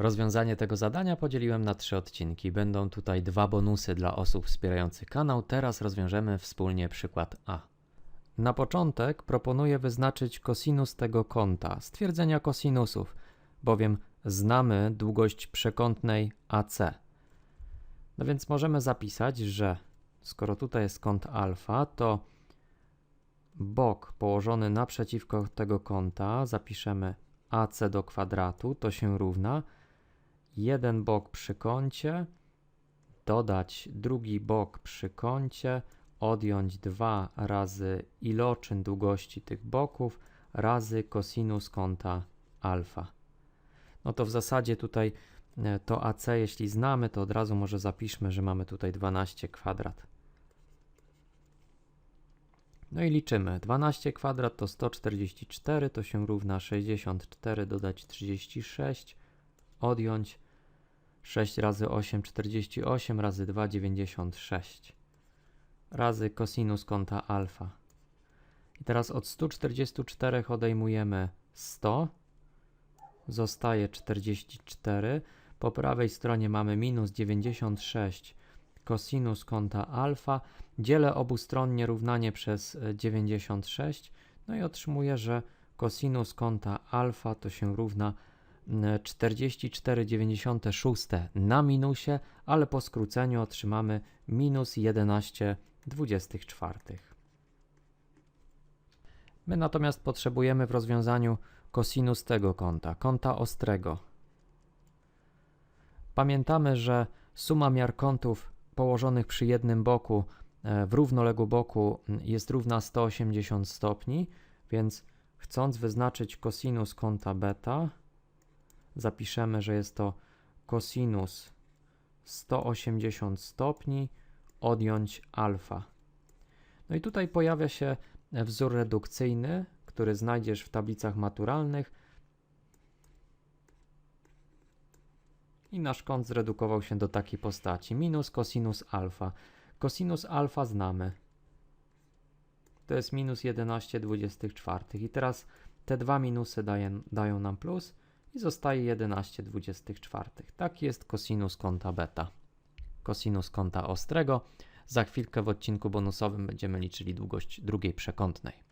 Rozwiązanie tego zadania podzieliłem na trzy odcinki. Będą tutaj dwa bonusy dla osób wspierających kanał. Teraz rozwiążemy wspólnie przykład A. Na początek proponuję wyznaczyć kosinus tego kąta, stwierdzenia kosinusów, bowiem znamy długość przekątnej AC. No więc możemy zapisać, że skoro tutaj jest kąt alfa, to bok położony naprzeciwko tego kąta zapiszemy AC do kwadratu, to się równa jeden bok przy kącie, dodać drugi bok przy kącie, odjąć 2 razy iloczyn długości tych boków razy kosinus kąta alfa. No to w zasadzie tutaj e, to AC, jeśli znamy, to od razu może zapiszmy, że mamy tutaj 12 kwadrat. No i liczymy. 12 kwadrat to 144, to się równa 64, dodać 36, odjąć 6 razy 8, 48, razy 2, 96, razy kosinus kąta alfa. I teraz od 144 odejmujemy 100, zostaje 44. Po prawej stronie mamy minus 96 kosinus kąta alfa. Dzielę obustronnie równanie przez e, 96, no i otrzymuję, że kosinus kąta alfa to się równa 44,96 na minusie, ale po skróceniu otrzymamy minus 11 24. My natomiast potrzebujemy w rozwiązaniu kosinus tego kąta, kąta ostrego. Pamiętamy, że suma miar kątów położonych przy jednym boku e, w równoległym boku jest równa 180 stopni, więc chcąc wyznaczyć kosinus kąta beta, zapiszemy, że jest to kosinus 180 stopni odjąć alfa. No i tutaj pojawia się wzór redukcyjny, który znajdziesz w tablicach maturalnych. I nasz kąt zredukował się do takiej postaci. Minus kosinus alfa. Kosinus alfa znamy. To jest minus 11,24. I teraz te dwa minusy daje, dają nam plus i zostaje 11,24. Taki jest kosinus kąta beta. Kosinus kąta ostrego. Za chwilkę w odcinku bonusowym będziemy liczyli długość drugiej przekątnej.